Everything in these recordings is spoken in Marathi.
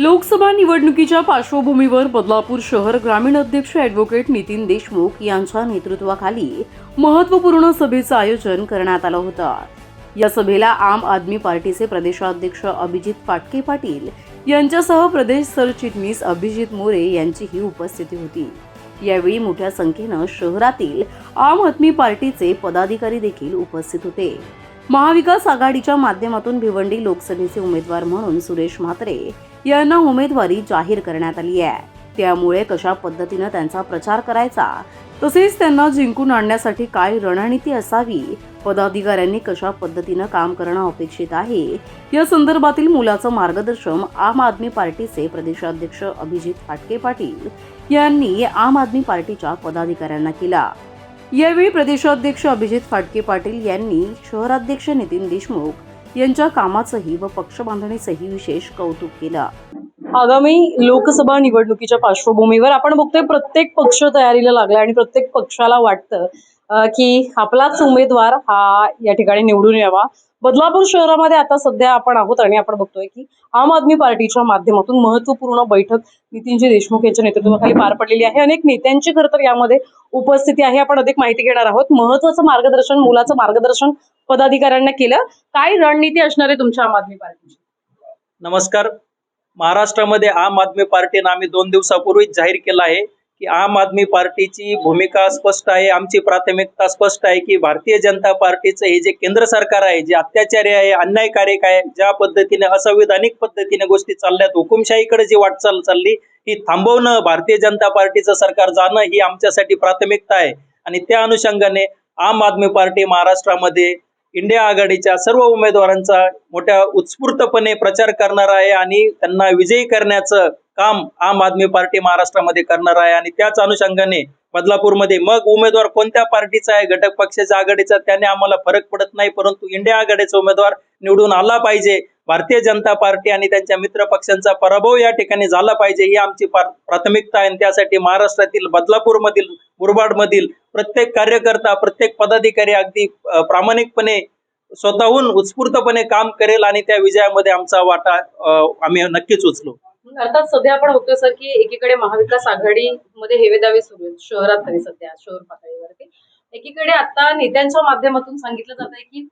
लोकसभा निवडणुकीच्या पार्श्वभूमीवर बदलापूर शहर ग्रामीण अध्यक्ष ॲडव्होकेट नितीन देशमुख यांच्या नेतृत्वाखाली महत्त्वपूर्ण सभेचं आयोजन करण्यात आलं होतं. या सभेला आम आदमी पार्टीचे प्रदेशाध्यक्ष अभिजित फाटके पाटील यांच्यासह प्रदेश सरचिटणीस अभिजित मोरे यांचीही उपस्थिती होती. यावेळी मोठ्या संख्येनं शहरातील आम आदमी पार्टीचे पदाधिकारी देखील उपस्थित होते. महाविकास आघाडीच्या माध्यमातून भिवंडी लोकसभेचे उमेदवार म्हणून सुरेश म्हात्रे यांना उमेदवारी जाहीर करण्यात आली आहे. त्यामुळे कशा पद्धतीनं त्यांचा प्रचार करायचा? तसेच त्यांना जिंकून आणण्यासाठी काय रणनीती असावी? पदाधिकाऱ्यांनी कशा पद्धतीनं काम करणं अपेक्षित आहे? या संदर्भातील मुलाचं मार्गदर्शन आम आदमी पार्टीचे प्रदेशाध्यक्ष अभिजित फाटके पाटील यांनी आम आदमी पार्टीच्या पदाधिकाऱ्यांना केला. यावेळी प्रदेशाध्यक्ष अभिजित फाटके पाटील यांनी शहराध्यक्ष नितीन देशमुख यांच्या कामाचंही व पक्षबांधणीचंही विशेष कौतुक केलं. आगामी लोकसभा निवडणुकीच्या पार्श्वभूमीवर आपण बघतोय प्रत्येक पक्ष तयारीला लागला आणि प्रत्येक पक्षाला वाटतं की आपलाच उमेदवार हा या ठिकाणी निवडून यावा. बदलापूर शहरामध्ये आता सध्या आपण आहोत आणि आपण बघतोय की आम आदमी पार्टीच्या माध्यमातून महत्त्वपूर्ण बैठक नितीनजी देशमुख यांच्या नेतृत्वाखाली पार पडलेली आहे. अनेक नेत्यांची खरं तर यामध्ये उपस्थिती आहे. आपण अधिक माहिती घेणार आहोत. महत्वाचं मार्गदर्शन मुलाचं मार्गदर्शन पदाधिकाऱ्यांना केलं. काय रणनीती असणार आहे तुमच्या आम आदमी पार्टीची? नमस्कार. महाराष्ट्रामध्ये आम आदमी पार्टीनं आम्ही दोन दिवसापूर्वीच जाहीर केलं आहे. की आम आदमी पार्टीची भूमिका स्पष्ट आहे आमची प्राथमिकता स्पष्ट आहे की भारतीय जनता पार्टीचं हे जे केंद्र सरकार आहे जे अत्याचारी आहे अन्यायकारक आहे ज्या पद्धतीने असंविधानिक पद्धतीने गोष्टी चालल्यात हुकुमशाहीकडे जी वाटचाल चालली ही थांबवणं भारतीय जनता पार्टीचं सरकार जाणं ही आमच्यासाठी प्राथमिकता आहे. आणि त्या अनुषंगाने आम आदमी पार्टी महाराष्ट्रामध्ये इंडिया आघाडीच्या सर्व उमेदवारांचा मोठ्या उत्स्फूर्तपणे प्रचार करणार आहे आणि त्यांना विजयी करण्याचं काम आम आदमी पार्टी महाराष्ट्रामध्ये करणार आहे आणि त्याच अनुषंगाने बदलापूरमध्ये मग उमेदवार कोणत्या पार्टीचा आहे? घटक पक्षाच्या आघाडीचा त्याने आम्हाला फरक पडत नाही परंतु इंडिया आघाडीचा उमेदवार निवडून आला पाहिजे. भारतीय जनता पार्टी आणि त्यांच्या मित्र पक्षांचा पराभव या ठिकाणी झाला पाहिजे ही आमची प्राथमिकता आहे. आणि त्यासाठी महाराष्ट्रातील बदलापूरमधील मुरबाडमधील प्रत्येक कार्यकर्ता प्रत्येक पदाधिकारी अगदी प्रामाणिकपणे स्वतःहून उत्स्फूर्तपणे काम करेल आणि त्या विजयामध्ये आमचा वाटा आम्ही नक्कीच उचलू. म्हणजे अर्थात सध्या आपण बघतोय सर की एकीकडे महाविकास आघाडीमध्ये हेवेदावे सुरू आहेत शहरात तरी सध्या शहर पातळीवरती. एकीकडे आता नेत्यांच्या माध्यमातून सांगितलं जात आहे की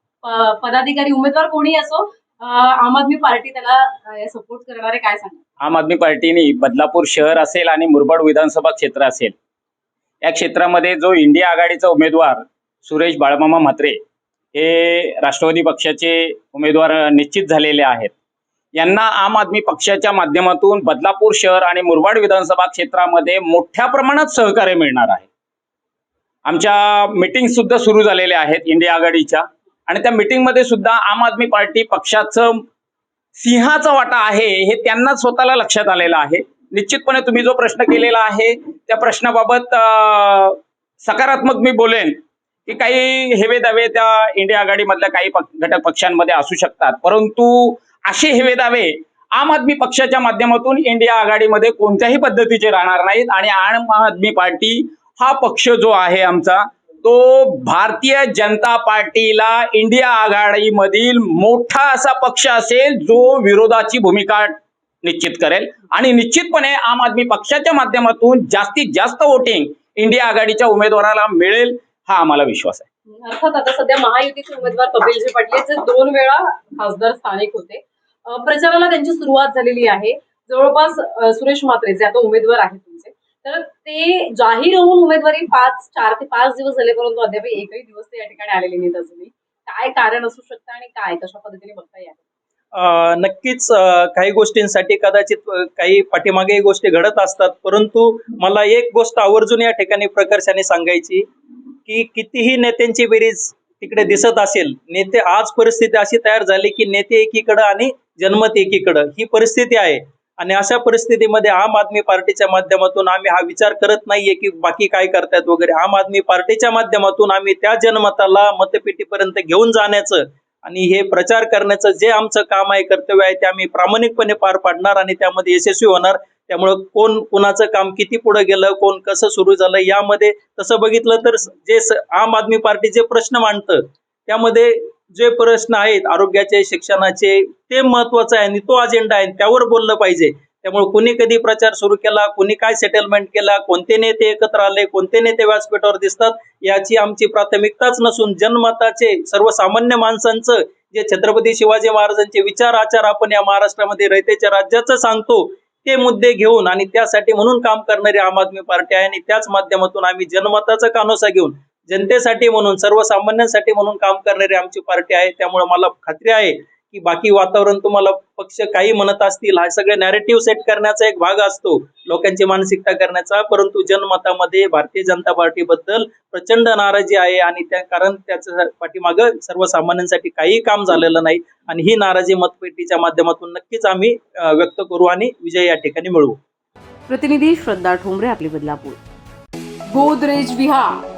पदाधिकारी उमेदवार कोणी असो आम आदमी पार्टी त्याला सपोर्ट करणार आहे काय सांगा आम आदमी पार्टीने बदलापूर शहर असेल आणि मुरबाड विधानसभा क्षेत्र असेल या क्षेत्रामध्ये जो इंडिया आघाडीचा उमेदवार सुरेश बाळमामा म्हात्रे हे राष्ट्रवादी पक्षाचे उमेदवार निश्चित झालेले आहेत. यांना आम आदमी पक्षाच्या माध्यमातून बदलापूर शहर आणि मुरबाड विधानसभा क्षेत्रामध्ये मोठ्या प्रमाणात सहकार्य मिळणार आहे. आमच्या मिटिंग सुद्धा सुरू झालेल्या आहेत इंडिया आघाडीच्या. आणि त्या मिटिंगमध्ये सुद्धा आम आदमी पार्टी पक्षाचं सिंहाचा वाटा आहे हे त्यांना स्वतःला लक्षात आलेलं आहे. निश्चितपणे तुम्ही जो प्रश्न केलेला आहे त्या प्रश्नाबाबत सकारात्मक मी बोलेन की काही हेवे दावे त्या इंडिया आघाडीमधल्या काही पक- घटक पक्षांमध्ये असू शकतात. परंतु असे हेवे दावे आम आदमी पक्षाच्या माध्यमातून इंडिया आघाडीमध्ये कोणत्याही पद्धतीचे राहणार नाहीत. आणि आम आदमी पार्टी हा पक्ष जो आहे आमचा तो भारतीय जनता पार्टीला इंडिया आघाडीमधील मोठा असा पक्ष असेल जो विरोधाची भूमिका निश्चित करेल. आणि निश्चितपणे आम आदमी पक्षाच्या माध्यमातून जास्तीत जास्त वोटिंग इंडिया आघाडीच्या उमेदवाराला मिळेल हा आम्हाला विश्वास आहे. अर्थात आता सध्या महायुतीचे उमेदवार कपिलजी पाटील जे दोन वेळा खासदार स्थानिक होते. प्रचाराला त्यांची सुरुवात झालेली आहे. जवळपास सुरेश म्हात्रे जे आता उमेदवार आहेत तुमचे. तर ते जाहीर होऊन उमेदवारी पाच चार ते पाच दिवस झाले परंतु अद्याप एकही दिवस ते या ठिकाणी आलेले नाहीत अजूनही. काय कारण असू शकतं आणि काय? कशा पद्धतीने बघता येईल नक्कीच काही गोष्टींसाठी कदाचित काही पाठीमागे गोष्टी घडत असतात. परंतु मला एक गोष्ट आवर्जून या ठिकाणी प्रकर्षाने सांगायची की कितीही नेत्यांची बेरीज तिकडे दिसत असेल नेते आज परिस्थिती अशी तयार झाली की नेते एकीकडं आणि जनमत एकीकडं. ही परिस्थिती आहे. आणि अशा परिस्थितीमध्ये आम आदमी पार्टीच्या माध्यमातून आम्ही हा विचार करत नाहीये की बाकी काय करतायत वगैरे. आम आदमी पार्टीच्या माध्यमातून आम्ही त्या जनमताला मतपेटीपर्यंत घेऊन जाण्याचं आणि हे प्रचार करण्याचं जे आमचं काम आहे कर्तव्य आहे ते आम्ही प्रामाणिकपणे पार पाडणार आणि त्यामध्ये यशस्वी होणार. त्यामुळं कोण कुणाचं काम किती पुढे गेलं कोण कसं सुरू झालं यामध्ये तसं बघितलं तर जे आम आदमी पार्टी जे प्रश्न मांडतं त्यामध्ये जे प्रश्न आहेत आरोग्याचे शिक्षणाचे ते महत्वाचं आहे आणि तो अजेंडा आहे त्यावर बोललं पाहिजे. त्यामुळे कुणी कधी प्रचार सुरू केला कुणी काय सेटलमेंट केला कोणते नेते एकत्र आले कोणते नेते व्यासपीठावर दिसतात याची आमची प्राथमिकताच नसून जनमताचे सर्वसामान्य माणसांचं जे छत्रपती शिवाजी महाराजांचे विचार आचार आपण या महाराष्ट्रामध्ये रयतेच्या राज्याचं सांगतो ते मुद्दे घेऊन आणि त्यासाठी म्हणून काम करणारी आम आदमी पार्टी आहे आणि त्याच माध्यमातून आम्ही जनमताचा कानोसा घेऊन जनतेसाठी म्हणून सर्वसामान्यांसाठी म्हणून काम करणारी आमची पार्टी आहे. त्यामुळे मला खात्री आहे की बाकी वातावरण तुम्हाला पक्ष काही म्हणत असतील हा सगळे नॅरेटिव्ह सेट करण्याचा एक भाग असतो लोकांची मानसिकता करण्याचा. परंतु जनमतामध्ये भारतीय जनता पार्टीबद्दल प्रचंड नाराजी आहे आणि त्या कारण त्याच्या पाठीमागं सर्वसामान्यांसाठी काही काम झालेलं नाही. आणि ही नाराजी मतपेटीच्या माध्यमातून नक्कीच आम्ही व्यक्त करू आणि विजय या ठिकाणी मिळवू. प्रतिनिधी श्रद्धा ठोंबरे आपली बदलापूर. गोदरेज विहार.